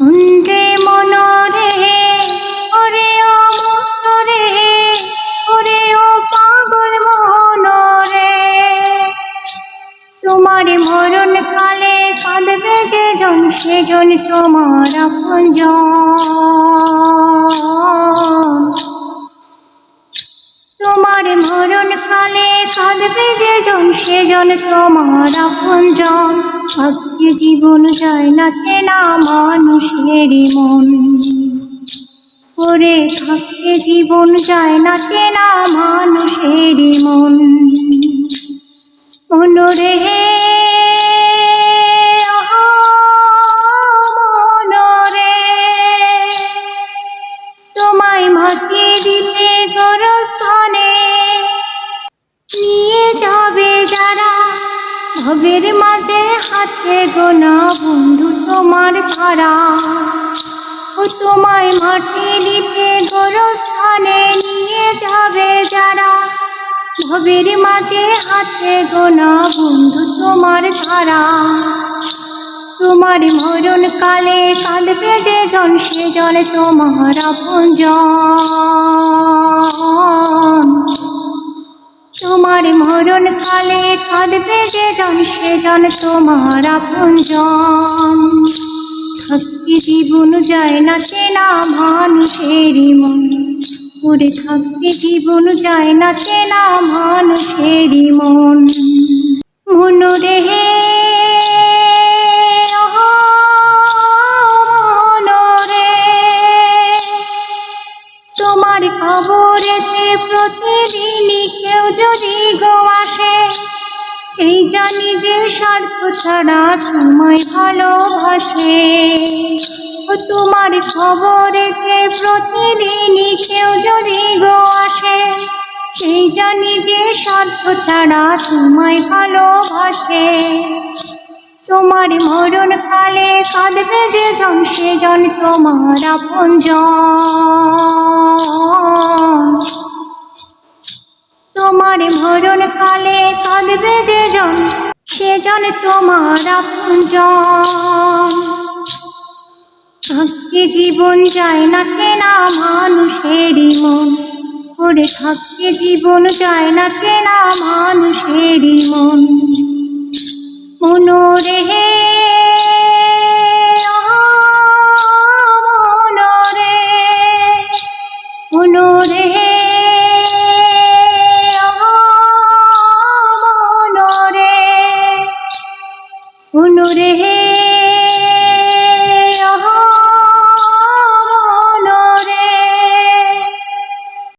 অন্ধ্রে মনরে ওরে ও মনরে ওরে ও পাগল মনরে তোমার মরণ কালে কাঁদবে যে জন সেজন তোমার আপনজন। কালে কাঁদবে যে জন সেজন তোমার আপনজন সত্যি জীবন যায় না চেনা মানুষের মন। করে থাকতে জীবন যায় না চেনা মানুষের মন। মনরে ভবের মাঝে হাতে গোনা বন্ধু তোমার তারা ও তোমায় মাটি দিতে গরস্থানে নিয়ে যাবে যারা। ভবের মাঝে হাতে গোনা বন্ধু তোমার তারা তোমার মরণ কালে কাঁদবে যে জন, সে জন তোমার তোমার মরণ কালে কাঁদবে যে জন, সে জন তোমার আপনজন। থাকতে জীবন যায় না চেনা মানুষেরই মন। করে থাকতে জীবন যায় না চেনা মানুষেরই খবরেতে প্রতিদিনই কেউ যদি গো আসে, এই জানি যে স্বার্থ ছাড়া তোমায় ভালোবাসে। তোমার খবরেতে প্রতিদিনই কেউ যদি গো আসে সেই জানি যে স্বার্থ ছাড়া তোমায় ভালোবাসে। তোমার মরণ কালে কাঁদবে যে জন, সে জন তোমার আপনজন। কালে কাঁদবে সে সেজন তোমার আপনজন। থাকতে জীবন যায় না কেনা মানুষের মন, করে থাকতে জীবন যায় না কেনা মানুষের মন। মনোরেহে মনোরে মনোরে